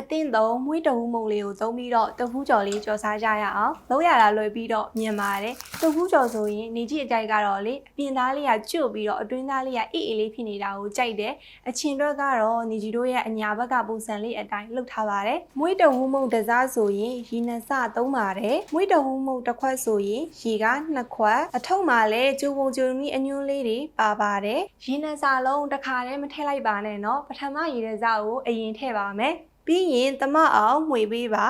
အသင့်သုံးမွေးတဟူးမုံလေးကိုသုံးပြီးတော့တဟူးကြော်လေးကြော်စားကြရအောင်လုံးရတာလွယ်ပြီးတော့မြင်ပါတယ်တဟူးကြော်ဆိုရင်နေကြီးအကြိုက်ကတော့လေအပြင်သားလေးကကျွတ်ပြီးတော့အတွင်းသားလေးကအေးအေးလေးဖြစ်နေတာကိုကြိုက်တယ်အချင်းတော့ကတော့နေကြီးတို့ရဲ့အညာဘက်ကပုံစံလေးအတိုင်းလုပ်ထားပါတယ်မွေးတဟူးမုံတစ်စားဆိုရင်ရီနစသုံးပါတယ်မွေးတဟူးမုံတစ်ခွက်ဆိုရင်ရီကနှစ်ခွက်အထုပ်မှာလည်းကျိုးပုံကျိုးမီအညွန်းလေးတွေပါပါတယ်ရီနစလုံးတစ်ခါတည်းမထည့်လိုက်ပါနဲ့เนาะပထမရီနစကိုအရင်ထည့်ပါမယ် ပြီးရင်သမအောင်မှွေပေးပါ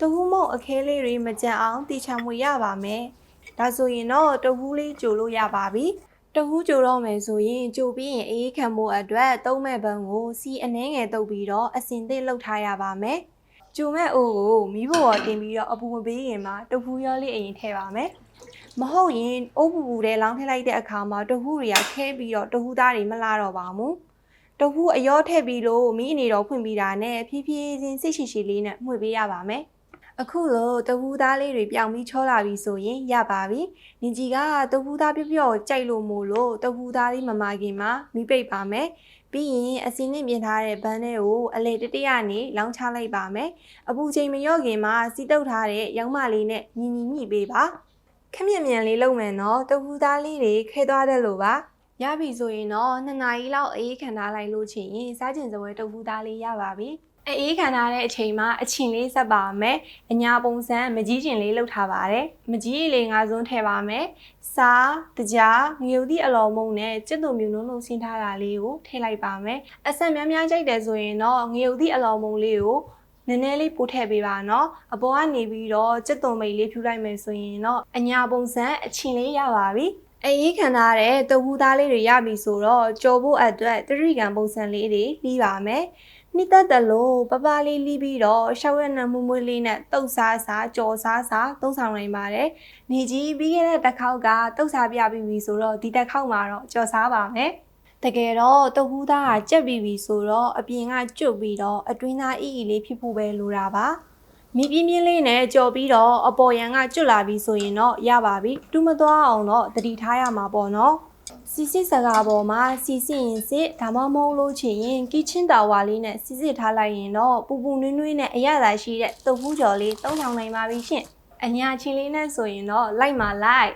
တဟူးမုံအခဲလေးတွေမကြံအောင်တီချာမှွေရပါမယ်ဒါဆိုရင်တော့တဟူးလေးကြိုလို့ရပါပြီတဟူးကြိုတော့မယ်ဆိုရင်ကြိုပြီးရင်အေးခံဖို့အတွက်သုံးမဲ့ဘန်းကိုစီအနှဲငယ်တုပ်ပြီးတော့အစင်သစ်လှုပ်ထားရပါမယ်ကြိုမဲ့အိုးကိုမီးဖို့တင်ပြီးတော့အပူမပေးခင်မှာတဟူးရောလေးအရင်ထည့်ပါမယ်မဟုတ်ရင်အိုးပူပူတဲ့လောင်းထည့်လိုက်တဲ့အခါမှာတဟူးတွေကခဲပြီးတော့တဟူးသားတွေမလာတော့ပါဘူး တခုအယောထည့်ပြီးလို့မိအနေတော်ဖွင့်ပြီးတာနဲ့ဖြည်းဖြည်းချင်းစိတ်ရှိရှိလေးနဲ့မှွေပေးရပါမယ်။အခုလို့တခုသားလေးတွေပြောင်ပြီးချောလာပြီဆိုရင်ရပါပြီ။နင်ကြီးကတခုသားပြော့ပြော့ကြိုက်လို့မို့လို့တခုသားလေးမမခင်မှာမိပိတ်ပါမယ်။ပြီးရင်အစင်းနဲ့ပြင်ထားတဲ့ဘန်းထဲကိုအလေတတရနေလောင်းချလိုက်ပါမယ်။အပူချိန်မလျော့ခင်မှာစီတုပ်ထားတဲ့ရောင်းမလေးနဲ့ညီညီညှိပေးပါ။ခက်မြက်မြန်လေးလုပ်မယ်နော်တခုသားလေးတွေခဲသွားတယ်လို့ပါ ရပြီဆိုရင်တော့နှစ်နာရီလောက်အေးခံထားလိုက်လို့ချင်ရင်စားကျင်စပွဲတုပ်ဖူးသားလေးရပါပြီအေးခံထားတဲ့အချိန်မှာအချင်းလေးဆက်ပါမယ်အညာပုံစံမကြီးကျင်လေးလုပ်ထားပါတယ်မကြီးလေးငါးစွန်းထည့်ပါမယ်စားတကြားငရုတ်သည့်အလော်မုံနဲ့ကျက်သွမျိုးလုံးလုံးဆင်းထားတာလေးကိုထည့်လိုက်ပါမယ်အဆက်များများကြိုက်တယ်ဆိုရင်တော့ငရုတ်သည့်အလော်မုံလေးကိုနည်းနည်းလေးပို့ထည့်ပေးပါနော်အပေါ်ကနေပြီးတော့ကျက်သွမိတ်လေးဖြူလိုက်မယ်ဆိုရင်တော့အညာပုံစံအချင်းလေးရပါပြီ အေးခံထားတဲ့တဝူသားလေးတွေရပြီဆိုတော့ကြော်ဖို့အတွက်တရိကံပုံစံလေးတွေလီးပါမယ်။နှစ်သက်တယ်လို့ပပလေးလီးပြီးတော့ရှောက်ရနံမွမွေးလေးနဲ့တုတ်စားစားကြော်စားစားသုံးဆောင်နိုင်ပါတယ်။နေကြီးပြီးခဲ့တဲ့တစ်ခေါက်ကတုတ်စားပြပြီးပြီဆိုတော့ဒီတစ်ခေါက်မှာတော့ကြော်စားပါမယ်။တကယ်တော့တဝူသားကကြက်ပြီးပြီဆိုတော့အပြင်ကကျွတ်ပြီးတော့အတွင်းသားအီအီလေးဖြစ်ဖို့ပဲလိုတာပါ။ မိပြင်းပြင်းလေးနဲ့ကြော်ပြီးတော့အပေါ်ရန်ကကျွတ်လာပြီဆိုရင်တော့ရပါပြီတူးမသွားအောင်တော့တတိထားရမှာပေါ့နော်စီစစ်စကားပေါ်မှာစီစစ်ရင်စစ်ဒါမှမဟုတ်လို့ချင်ရင်ကီချင်းတာဝါလေးနဲ့စီစစ်ထားလိုက်ရင်တော့ပူပူနွေးနွေးနဲ့အရသာရှိတဲ့တုပ်ဖူးကြော်လေးသုံးဆောင်နိုင်ပါပြီရှင်အညာချင်းလေးနဲ့ဆိုရင်တော့လိုက်မှာလိုက်